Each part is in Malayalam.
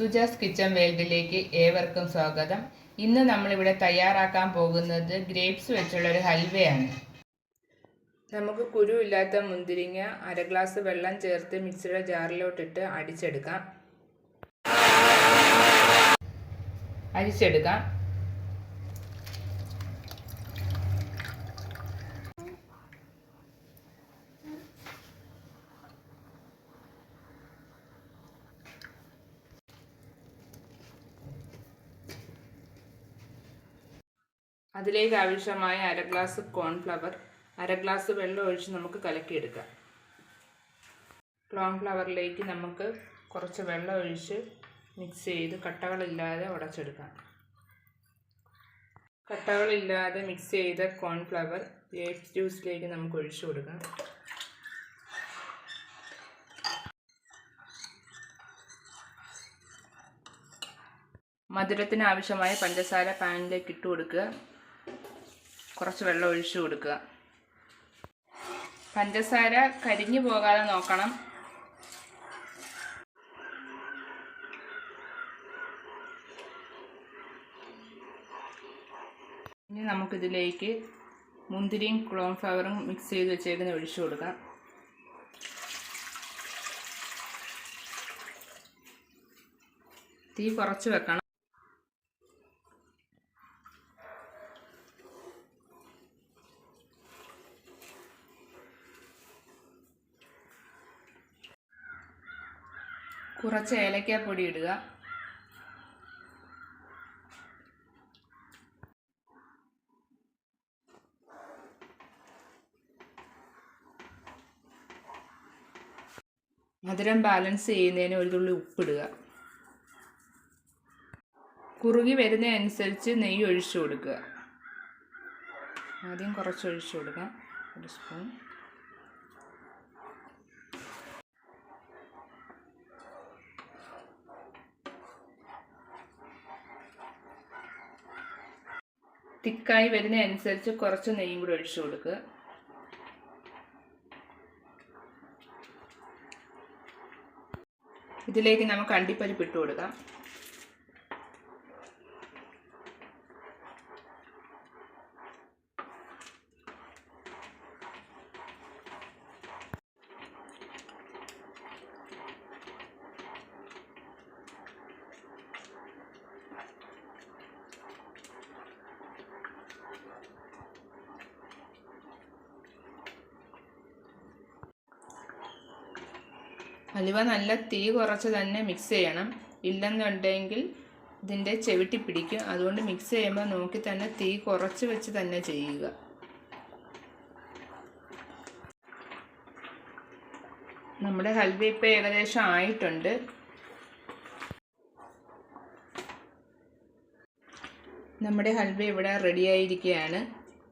സുജാസ് കിച്ചൺ വേൾഡിലേക്ക് ഏവർക്കും സ്വാഗതം. ഇന്ന് നമ്മളിവിടെ തയ്യാറാക്കാൻ പോകുന്നത് ഗ്രേപ്സ് വെച്ചുള്ള ഒരു ഹൽവയാണ്. നമുക്ക് കുരുവില്ലാത്ത മുന്തിരിങ്ങ അര ഗ്ലാസ് വെള്ളം ചേർത്ത് മിക്സിയുടെ ജാറിലോട്ടിട്ട് അടിച്ചെടുക്കാം. അരിച്ചെടുക്കാം. അതിലേക്ക് ആവശ്യമായ അര ഗ്ലാസ് കോൺഫ്ലവർ അര ഗ്ലാസ് വെള്ളം ഒഴിച്ച് നമുക്ക് കലക്കിയെടുക്കാം. കോൺഫ്ലവറിലേക്ക് നമുക്ക് കുറച്ച് വെള്ളം ഒഴിച്ച് മിക്സ് ചെയ്ത് കട്ടകളില്ലാതെ ഉടച്ചെടുക്കാം. കട്ടകളില്ലാതെ മിക്സ് ചെയ്ത കോൺഫ്ലവർ ഗ്രേപ്സ് ജ്യൂസിലേക്ക് നമുക്ക് ഒഴിച്ചു കൊടുക്കാം. മധുരത്തിന് ആവശ്യമായ പഞ്ചസാര പാനിലേക്ക് ഇട്ട് കൊടുക്കുക. കുറച്ച് വെള്ളം ഒഴിച്ചു കൊടുക്കുക. പഞ്ചസാര കരിഞ്ഞു പോകാതെ നോക്കണം. ഇനി നമുക്കിതിലേക്ക് മുന്തിരിയും കോൺഫ്ലവറും മിക്സ് ചെയ്ത് വെച്ചേക്കുന്ന ഒഴിച്ചു കൊടുക്കാം. തീ കുറച്ച് വെക്കണം. കുറച്ച് ഏലക്കാപ്പൊടി ഇടുക. മധുരം ബാലൻസ് ചെയ്യുന്നതിന് ഒരു തുള്ളി ഉപ്പിടുക. കുറുകി വരുന്നതനുസരിച്ച് നെയ്യ് ഒഴിച്ചു കൊടുക്കുക. ആദ്യം കുറച്ച് ഒഴിച്ചു കൊടുക്കാം. ഒരു സ്പൂൺ. തിക്കായി വരുന്നതനുസരിച്ച് കുറച്ച് നെയ്യും കൂടി ഒഴിച്ചു കൊടുക്കുക ഇതിലേക്ക് നമുക്ക് അണ്ടിപ്പരിപ്പ് ഇട്ട് കൊടുക്കാം. അലുവ നല്ല തീ കുറച്ച് തന്നെ മിക്സ് ചെയ്യണം. ഇല്ലെന്നുണ്ടെങ്കിൽ ഇതിന്റെ ചെവിട്ടി പിടിക്കും. അതുകൊണ്ട് മിക്സ് ചെയ്യുമ്പോൾ നോക്കി തന്നെ തീ കുറച്ച് വെച്ച് തന്നെ ചെയ്യുക. നമ്മുടെ ഹൽവ ഇപ്പോൾ ഏകദേശം ആയിട്ടുണ്ട്. നമ്മുടെ ഹൽവ ഇവിടെ റെഡി ആയിരിക്കുകയാണ്.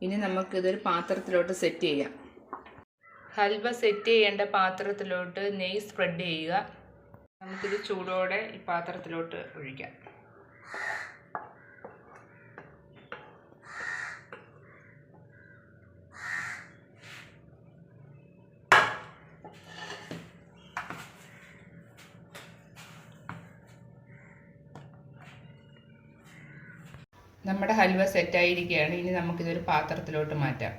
ഇനി നമുക്കിതൊരു പാത്രത്തിലോട്ട് സെറ്റ് ചെയ്യാം. ഹൽവ സെറ്റ് ചെയ്യേണ്ട പാത്രത്തിലോട്ട് നെയ്യ് സ്പ്രെഡ് ചെയ്യുക. നമുക്കിത് ചൂടോടെ ഈ പാത്രത്തിലോട്ട് ഒഴിക്കാം. നമ്മുടെ ഹൽവ സെറ്റായിരിക്കുകയാണ് ഇനി നമുക്കിതൊരു പാത്രത്തിലോട്ട് മാറ്റാം.